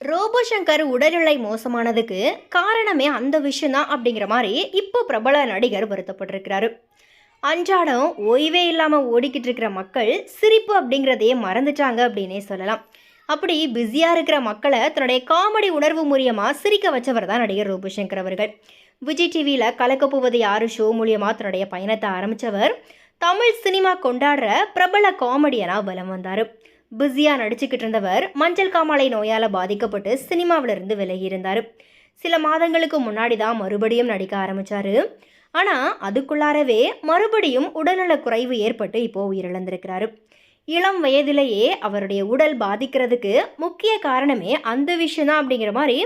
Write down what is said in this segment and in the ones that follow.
Robot Shankar உடல்நிலை மோசமானதுக்கு காரணமே அந்த விஷயம்தான் அப்படிங்கிற மாதிரி இப்போ பிரபல நடிகர் வருத்தப்பட்டிருக்கிறாரு. அன்றாடம் ஓய்வே இல்லாமல் ஓடிக்கிட்டு இருக்கிற மக்கள் சிரிப்பு அப்படிங்கிறதையே மறந்துட்டாங்க அப்படின்னே சொல்லலாம். அப்படி பிஸியாக இருக்கிற மக்களை தன்னுடைய காமெடி உணர்வு மூலியமாக சிரிக்க வச்சவர் தான் நடிகர் ரோபோ சங்கர் அவர்கள். விஜய் டிவியில் கலக்கப்போவது யாரு? ஷோ மூலியமாக தன்னுடைய பயணத்தை ஆரம்பித்தவர் தமிழ் சினிமா கொண்டாடுற பிரபல காமெடியனாக பலம் வந்தார். பிஸியாக நடிச்சுக்கிட்டு இருந்தவர் மஞ்சள் காமாலை நோயால் பாதிக்கப்பட்டு சினிமாவிலிருந்து விலகி இருந்தார் சில மாதங்களுக்கு முன்னாடி தான் மறுபடியும் நடிக்க ஆரம்பித்தார் ஆனால் அதுக்குள்ளாரவே மறுபடியும் உடல்நலக் குறைவு ஏற்பட்டு இப்போ உயிரிழந்திருக்கிறாரு. இளம் வயதிலேயே அவருடைய உடல் பாதிக்கிறதுக்கு முக்கிய காரணமே அந்த விஷயம்தான் அப்படிங்கிற மாதிரி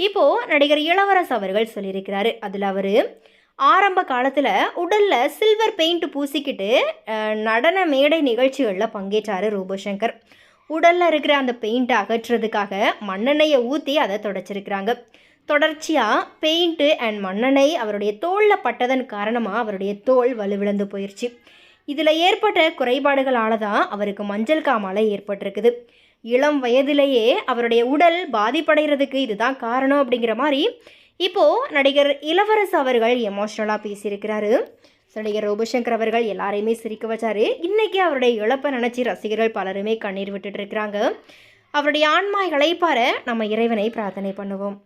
இப்போது நடிகர் இளவரசு அவர்கள் சொல்லியிருக்கிறாரு. அதில் அவர் ஆரம்ப காலத்தில் உடலில் சில்வர் பெயிண்ட் பூசிக்கிட்டு நடன மேடை நிகழ்ச்சிகளில் பங்கேற்றாரு ரூபசங்கர். உடலில் இருக்கிற அந்த பெயிண்ட்டை அகற்றுறதுக்காக மண்ணெண்ணெயை ஊற்றி அதை தொடச்சிருக்கிறாங்க. தொடர்ச்சியாக பெயிண்ட்டு அண்ட் மண்ணெண்ணெய் அவருடைய தோலில் பட்டதன் காரணமாக அவருடைய தோல் வலுவிழந்து போயிடுச்சு இதில் ஏற்பட்ட குறைபாடுகளால் தான் அவருக்கு மஞ்சள் காமாலை ஏற்பட்டிருக்குது. இளம் வயதிலேயே அவருடைய உடல் பாதிப்படைகிறதுக்கு இதுதான் காரணம் அப்படிங்கிற மாதிரி இப்போது நடிகர் இளவரசு அவர்கள் எமோஷ்னலாக பேசியிருக்கிறாரு. நடிகர் ரோபசங்கர் அவர்கள் எல்லாரையுமே சிரிக்க வச்சாரு. இன்னைக்கு அவருடைய இழப்பை நினச்சி ரசிகர்கள் பலருமே கண்ணீர் விட்டுட்டு இருக்கிறாங்க. அவருடைய ஆன்மா இழைப்பார நம்ம இறைவனை பிரார்த்தனை பண்ணுவோம்.